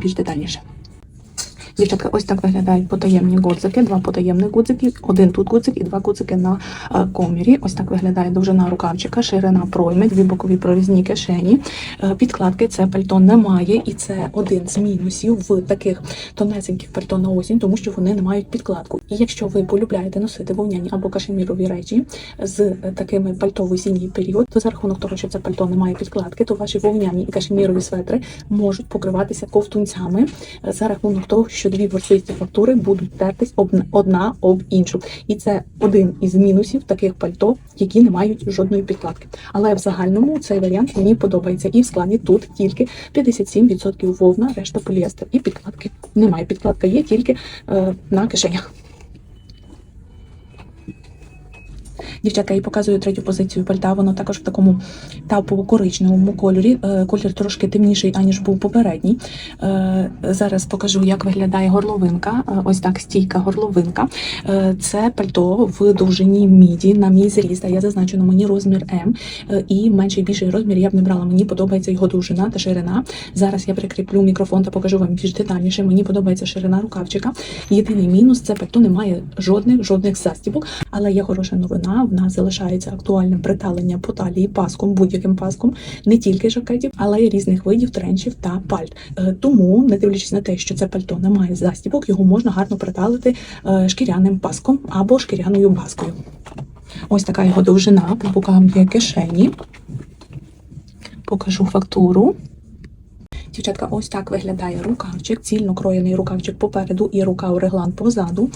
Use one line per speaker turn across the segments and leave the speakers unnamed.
більш детальніше. Дівчатка, ось так виглядають потаємні гудзики, два потаємних гудзики, один тут гудзик і два гудзики на е, комірі. Ось так виглядає довжина рукавчика, ширина пройми, дві бокові прорізні кишені. Е, Підкладки це пальто немає, і це один з мінусів в таких тонесеньких пальто на осінь, тому що вони не мають підкладку. І якщо ви полюбляєте носити вовняні або кашемірові речі з е, такими пальто в осінній період, то за рахунок того, що це пальто не має підкладки, то ваші вовняні і кашемірові светри можуть покриватися ковтунцями за рахунок того, що дві ворсисті фактури будуть тертись одна об іншу. І це один із мінусів таких пальто, які не мають жодної підкладки. Але в загальному цей варіант мені подобається. І в складі тут тільки 57% вовна, решта поліестер. І підкладки немає. Підкладка є тільки е, на кишенях. Дівчатка, я показую третю позицію пальта. Воно також в такому тапово-коричневому кольорі. Е, Колір трошки темніший, аніж був попередній. Е, Зараз покажу, як виглядає горловинка. Е, Ось так стійка горловинка. Це пальто в довжині міді на мій зріст. Я зазначу на мені розмір М. І менший більший розмір я б не брала. Мені подобається його довжина та ширина. Зараз я прикріплю мікрофон та покажу вам більш детальніше. Мені подобається ширина рукавчика. Єдиний мінус це пальто не має жодних жодних застібок. Але є хороша новина. В нас залишається актуальним приталення по талії паском, будь-яким паском, не тільки жакетів, але й різних видів тренчів та пальт. Е, Тому, не дивлячись на те, що це пальто не має застібок, його можна гарно приталити е, шкіряним паском або шкіряною баскою. Ось така його довжина. По бокам є кишені. Покажу фактуру. Дівчатка, ось так виглядає рукавчик, цільно кроєний рукавчик попереду і рукав реглан позаду.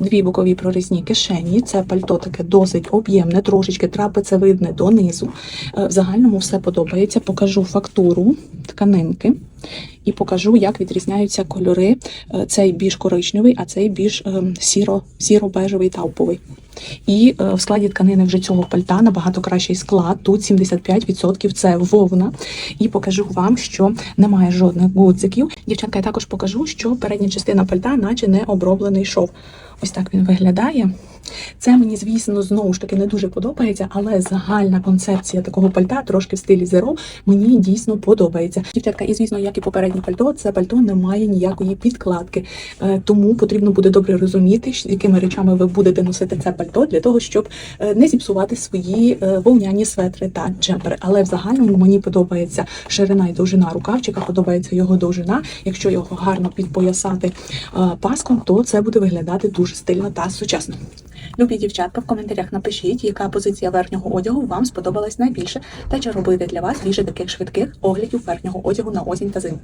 Дві бокові прорізні кишені. Це пальто таке досить об'ємне, трошечки трапецевидне донизу. Е, В загальному все подобається. Покажу фактуру тканинки і покажу, як відрізняються кольори. Е, Цей більш коричневий, а цей більш ем, сіро, сіро-бежевий тауповий. І е, в складі тканини вже цього пальта набагато кращий склад. Тут 75% це вовна. І покажу вам, що немає жодних гудзиків. Дівчатка, я також покажу, що передня частина пальта, наче не оброблений шов. Ось так він виглядає. Це мені, звісно, знову ж таки не дуже подобається, але загальна концепція такого пальта, трошки в стилі зеро, мені дійсно подобається. Дівчатка, і звісно, як і попереднє пальто, це пальто не має ніякої підкладки. Е, Тому потрібно буде добре розуміти, якими речами ви будете носити це пальто для того, щоб е, не зіпсувати свої е, вовняні светри та джемпери. Але в загальному мені подобається ширина і довжина рукавчика, подобається його довжина. Якщо його гарно підпоясати паском, то це буде виглядати дуже стильно та сучасно. Любі дівчатка, в коментарях напишіть, яка позиція верхнього одягу вам сподобалась найбільше, та чи робити для вас більше таких швидких оглядів верхнього одягу на осінь та зиму.